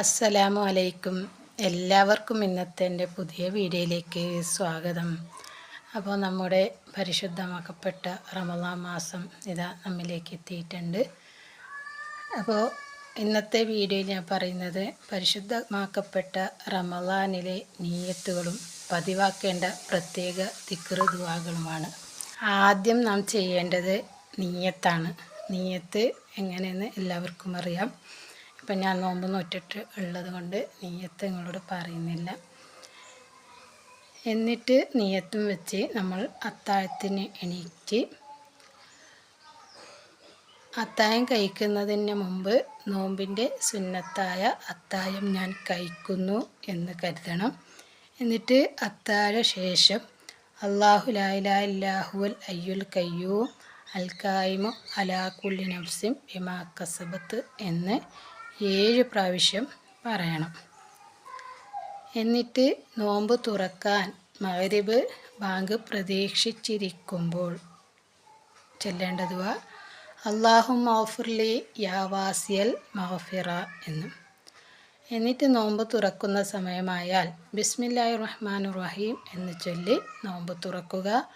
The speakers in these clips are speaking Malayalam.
അസ്സലാമു അലൈക്കും. എല്ലാവർക്കും ഇന്നത്തെ എന്റെ പുതിയ വീഡിയോയിലേക്ക് സ്വാഗതം. അപ്പോൾ നമ്മുടെ പരിശുദ്ധമാക്കപ്പെട്ട റമദാൻ മാസം ഇതാ നമ്മിലേക്ക് എത്തിയിട്ടുണ്ട്. അപ്പോൾ ഇന്നത്തെ വീഡിയോയിൽ ഞാൻ പറയുന്നത് പരിശുദ്ധമാക്കപ്പെട്ട റമദാനിലെ നീയത്തുകളും പതിവാക്കേണ്ട പ്രത്യേക ദിക്റുദുവാകളുമാണ് ആദ്യം നാം ചെയ്യേണ്ടത് നീയത്താണ്. നീയത്ത് എങ്ങനെയെന്ന് എല്ലാവർക്കും അറിയാം. ഇപ്പം ഞാൻ നോമ്പ് നോറ്റിട്ട് ഉള്ളത് കൊണ്ട് നീയത്ത് നിങ്ങളോട് പറയുന്നില്ല. എന്നിട്ട് നീയത്തും വെച്ച് നമ്മൾ അത്താഴത്തിന് എണീറ്റ് അത്തായം കഴിക്കുന്നതിന് മുമ്പ് നോമ്പിന്റെ സുന്നത്തായ അത്തായം ഞാൻ കഴിക്കുന്നു എന്ന് കരുതണം. എന്നിട്ട് അത്താഴ ശേഷം അള്ളാഹു ലാഹുൽ അയ്യുൽ കയ്യൂം അൽക്കായ്മു അലാ കുല്ലി നഫ്സിം ബിമാ കസബത്ത് എന്ന് ഏഴ് പ്രാവശ്യം പറയണം. എന്നിട്ട് നോമ്പ് തുറക്കാൻ മകരിബ് ബാങ്ക് പ്രതീക്ഷിച്ചിരിക്കുമ്പോൾ ചെല്ലേണ്ടതുവ അള്ളാഹു മൗഫുർലി യാവാസിയൽ മഹഫിറ എന്നും. എന്നിട്ട് നോമ്പ് തുറക്കുന്ന സമയമായാൽ ബിസ്മില്ലാഹി റഹ്മാൻ റഹീം എന്ന് ചൊല്ലി നോമ്പ് തുറക്കുക.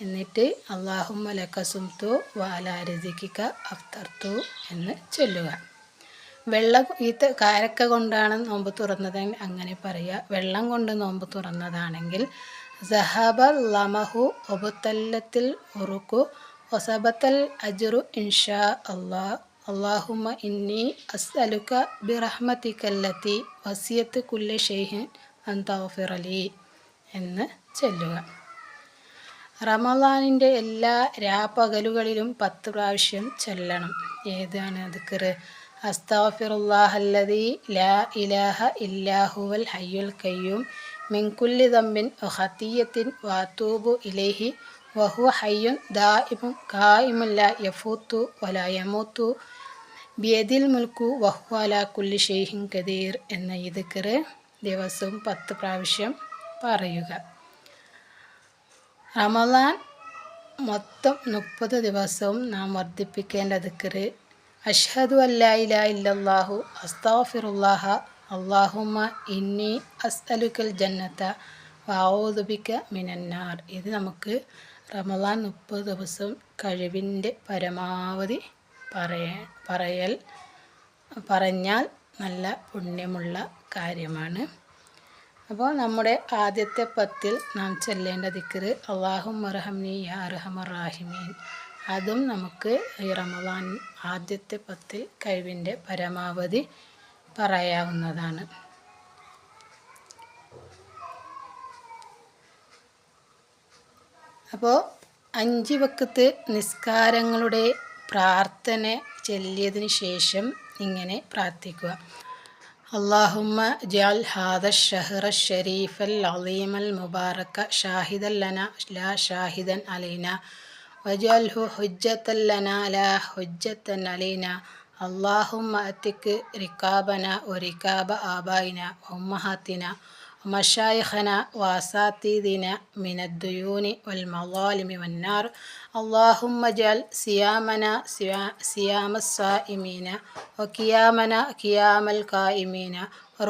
എന്നിട്ട് അള്ളാഹുമ്മ ലക്കസുംതു വാലാരതിക്കുക അഫ്തർത്തു എന്ന് ചൊല്ലുക. വെള്ളം ഈ കാരക്ക കൊണ്ടാണ് നോമ്പ് തുറന്നത് അങ്ങനെ പറയുക വെള്ളം കൊണ്ട് നോമ്പ് തുറന്നതാണെങ്കിൽ സഹബ ലമഹു ഒബുത്തല്ലത്തിൽ ഉറുക്കു ഒസബത്തൽ അജുറു ഇൻഷാ അള്ളാ അള്ളാഹുമ ഇന്നി അസ്അലുക ബിറഹ്മത്തിക്കല്ലത്തി വസിയത്ത് കുല്ല ഷെയ്ഹിൻ അന്തോഫിറലി എന്ന് ചൊല്ലുക. റമദാനിന്റെ എല്ലാ രാപ്പകലുകളിലും പത്ത് പ്രാവശ്യം ചൊല്ലണം. ഏതാണ് ദിക്കറ് അസ്താഫിറുല്ലാഹല്ലതി ലാ ഇലാഹ ഇല്ലാഹുവൽ ഹയ്യുൽ കയ്യൂം മിൻകുല്ലി ദമ്മിൻ ഹത്തിയത്തിൻ വാത്തൂബു ഇലേഹി വഹു ഹയ്യുൻ ദായിമും കായിമുല്ല യഫൂത്തു വല യമൂത്തു ബിയതിൽ മുൽക്കു വഹു അല കുല്ലി ഷെയ്ഹിൻ കദീർ എന്ന ഇതുക്കറ് ദിവസവും പത്ത് പ്രാവശ്യം പറയുക. റമദാൻ മൊത്തം മുപ്പത് ദിവസവും നാം വർദ്ധിപ്പിക്കേണ്ട ദിക്കറ് അഷ്ഹദു ഇല്ലല്ലാഹു അസ്താഫിറുല്ലാഹ. അള്ളാഹുമ്മ ഇന്നി അസ്അലുക്കൽ ജന്നത്ത വാവോദുബിക്ക മിനന്നാർ. ഇത് നമുക്ക് റമദാൻ മുപ്പത് ദിവസം കഴിവിന്റെ പരമാവധി പറയ പറയൽ പറഞ്ഞാൽ നല്ല പുണ്യമുള്ള കാര്യമാണ്. അപ്പോൾ നമ്മുടെ ആദ്യത്തെ പത്തിൽ നാം ചെല്ലേണ്ട ദിക്കറ് അള്ളാഹു മറഹംനി യാ അർഹമർ റാഹിമീൻ. അതും നമുക്ക് ഈ റമദാൻ ആദ്യത്തെ പത്തിൽ കഴിവിന്റെ പരമാവധി പറയാവുന്നതാണ്. അപ്പോൾ അഞ്ച് വക്കത്ത് നിസ്കാരങ്ങളുടെ പ്രാർത്ഥന ചൊല്ലിയതിന് ശേഷം ഇങ്ങനെ പ്രാർത്ഥിക്കുക. അള്ളാഹുമ്മ ജാൽ ഹാദ ഷഹ്റ ഷരീഫൽ അലീമൽ മുബാറക്ക ഷാഹിദൽ ലന ലാ ഷാഹിദൻ അലൈന വജാൽഹു ഹുജ്ജത്തല്ലനാല ഹുജ്ജത്തൻ അലീന. അള്ളാഹുമ്മ അത്തിക്ക് റിക്കാബന ഒരിക്കാബ ആബായിന ഉമ്മഹാത്തിന മഷായഖന വാസാത്തീദിന മിനദ്ദുയൂനി വൽ മവാലിമി വന്നാർ അള്ളാഹുമ്മ ജാൽ സിയാമന സിയാമസ്വാഇമീന ഒക്കിയാമന കിയാമൽ കായിമീന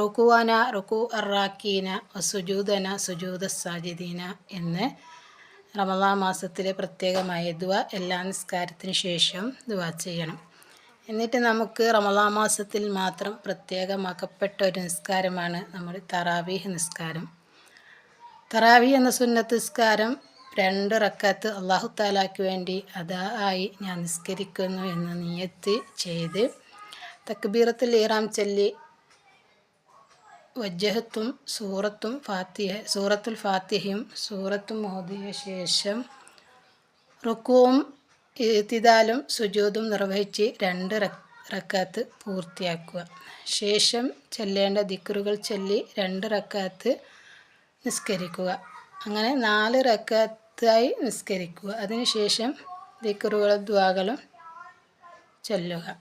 റുക്കുവന റുക്കു അറാക്കീന സുജൂദന സുജൂദ സാജിദീന എന്ന് റമദാ മാസത്തിലെ പ്രത്യേകമായ ദുവ എല്ലാ നിസ്കാരത്തിന് ശേഷം ദുവ ചെയ്യണം. എന്നിട്ട് നമുക്ക് റമദാ മാസത്തിൽ മാത്രം പ്രത്യേകമാക്കപ്പെട്ട ഒരു നിസ്കാരമാണ് നമ്മുടെ തറാവീഹ് നിസ്കാരം. തറാവി എന്ന സുന്നത്ത് നിസ്കാരം രണ്ട് റക്കാത്ത് അള്ളാഹു താലാക്ക് വേണ്ടി അതാ ആയി ഞാൻ നിസ്കരിക്കുന്നു എന്ന് നിയത്ത് ചെയ്ത് തക്ബീറത്തിൽ ഈറാം ചൊല്ലി വജ്ജഹത്തും സൂറത്തും ഫാത്തിഹ സൂറത്തുൽ ഫാത്തിഹയും സൂറത്തും ഓതിയ ശേഷം റുക്കുവും എത്തിതാലും സുജൂതും നിർവഹിച്ച് രണ്ട് റക്കാത്ത് പൂർത്തിയാക്കുക. ശേഷം ചെല്ലേണ്ട ദിക്കറുകൾ ചൊല്ലി രണ്ട് റക്കാത്ത് നിസ്കരിക്കുക. അങ്ങനെ നാല് റക്കാത്തായി നിസ്കരിക്കുക. അതിനുശേഷം ദിക്കറുകളും ദ്വാകളും ചൊല്ലുക.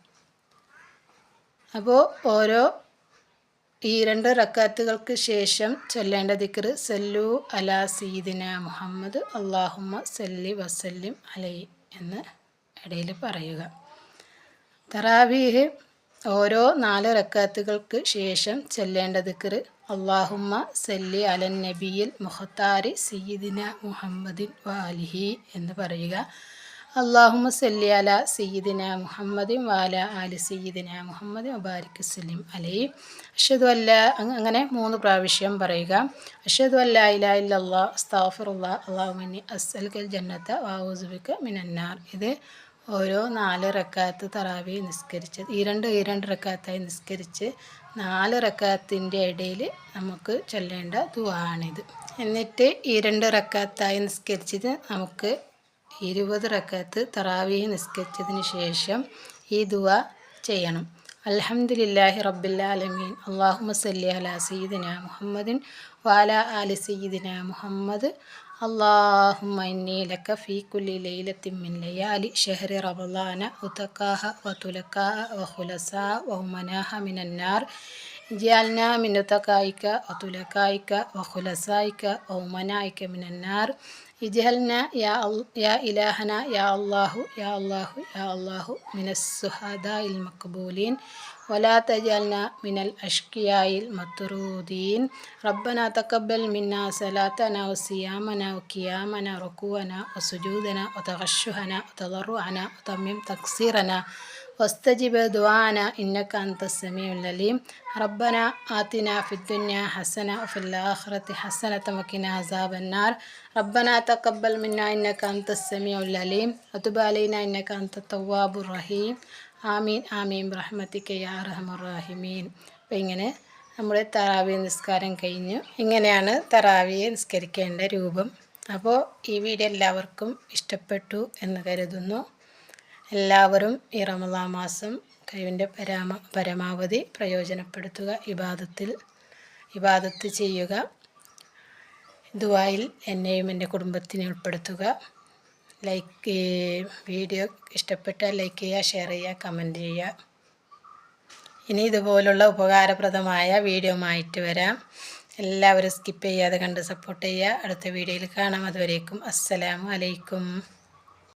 അപ്പോൾ ഓരോ ഈ രണ്ട് റക്കാത്തുകൾക്ക് ശേഷം ചൊല്ലേണ്ട ദിക്കർ സല്ലു അലാ സീദിന മുഹമ്മദ് അള്ളാഹുമ്മ സല്ലി വസല്ലിം അലൈ എന്ന് ഇടയിൽ പറയുക. തറാവീഹ് ഓരോ നാല് റക്കാത്തുകൾക്ക് ശേഷം ചൊല്ലേണ്ട ദിക്കർ അള്ളാഹുമ്മ സല്ലി അലൻ നബിയിൽ മുഹത്താരി സീദിന മുഹമ്മദിൻ വാലിഹി എന്ന് പറയുക. അള്ളാഹുമ സല്ലി അല സയ്യിദിന മുഹമ്മദിൻ വാല ആലി സയ്യിദിന മുഹമ്മദ് മുബാരിക് സലീം അലൈ അഷദു അല്ല അങ്ങനെ മൂന്ന് പ്രാവശ്യം പറയുക. അഷദു അല്ല ഇലാ ഇല്ലാ അസ്താഫിറുല്ലാ അള്ളാഹുമിനി കൽ ജന്നത്ത വാവുസുബിക്ക് മിനന്നാർ. ഇത് ഓരോ നാല് റക്കാത്ത് തറാവി നിസ്കരിച്ച് ഈ രണ്ട് ഈ രണ്ട് റക്കാത്തായി നിസ്കരിച്ച് നാല് റക്കാത്തിന്റെ ഇടയിൽ നമുക്ക് ചൊല്ലേണ്ട ദുവാണിത് എന്നിട്ട് ഈ രണ്ട് റക്കാത്തായി നിസ്കരിച്ചിട്ട് നമുക്ക് ഇരുപത് റക്കാത്ത് തറാവി നിസ്കരിച്ചതിന് ശേഷം ഈ ദുവ ചെയ്യണം അലഹമുല്ലാഹി റബ്ബില്ലാലമീൻ അള്ളാഹു സല്ലി അല സയ്യിദിന മുഹമ്മദിൻ വാല ആലി സയ്യിദിന മുഹമ്മദ് اللهم إني لك في كل ليلة من ليالي شهر رمضان أتقاها وتلقاها وخلصاها وهمناها من النار جعلنا من أتقائك وتلقائك وخلصائك وهمنائك من النار اجعلنا يا يا إلهنا يا الله يا الله يا الله من الشهداء المقبولين. ولا تجعلنا من الأشقياء المطرودين. ربنا تقبل منا صلاتنا وصيامنا وقيامنا ركوعنا وسجودنا وتغشهنا وتضرعنا وتمم تقصيرنا വസ്തജിബ് ദുആന ഇന്നക അന്ത റബ്ബന ആത്തിന ഫിദ്ദുനിയ ഹസന വഫിൽ ഹസന തമക്കിന വഖിന അസാബന്നാർ റബ്ബന തഖബ്ബൽ മിന്ന ഇന്നക അന്ത സമീഉൽ അലീം ഇന്നക റഹീം ആമീൻ ആമീൻ. റഹ്മതിക യാ അർഹമർ റഹീമീൻ ഇങ്ങനെ നമ്മൾ തറാവി നിസ്കാരം കഴിഞ്ഞു. ഇങ്ങനെയാണ് തറാവിയെ നിസ്കരിക്കേണ്ട രൂപം. അപ്പോൾ ഈ വീഡിയോ എല്ലാവർക്കും ഇഷ്ടപ്പെട്ടു എന്ന് കരുതുന്നു. എല്ലാവരും ഈ റമദാ മാസം കഴിവിന്റെ പരാമ പരമാവധി പ്രയോജനപ്പെടുത്തുക. ഇബാദത്തിൽ ഇബാദത്ത് ചെയ്യുക. ദുബായിൽ എന്നെയും എന്റെ കുടുംബത്തിനെ ഉൾപ്പെടുത്തുക. ലൈക്ക് വീഡിയോ ഇഷ്ടപ്പെട്ടാൽ ലൈക്ക് ചെയ്യുക ഷെയർ ചെയ്യുക കമന്റ് ചെയ്യുക. ഇനി ഇതുപോലുള്ള ഉപകാരപ്രദമായ വീഡിയോ ആയിട്ട് വരാം. എല്ലാവരും സ്കിപ്പ് ചെയ്യാതെ കണ്ട് സപ്പോർട്ട് ചെയ്യുക. അടുത്ത വീഡിയോയിൽ കാണാം. അതുവരേക്കും അസ്സലാമു അലൈക്കും.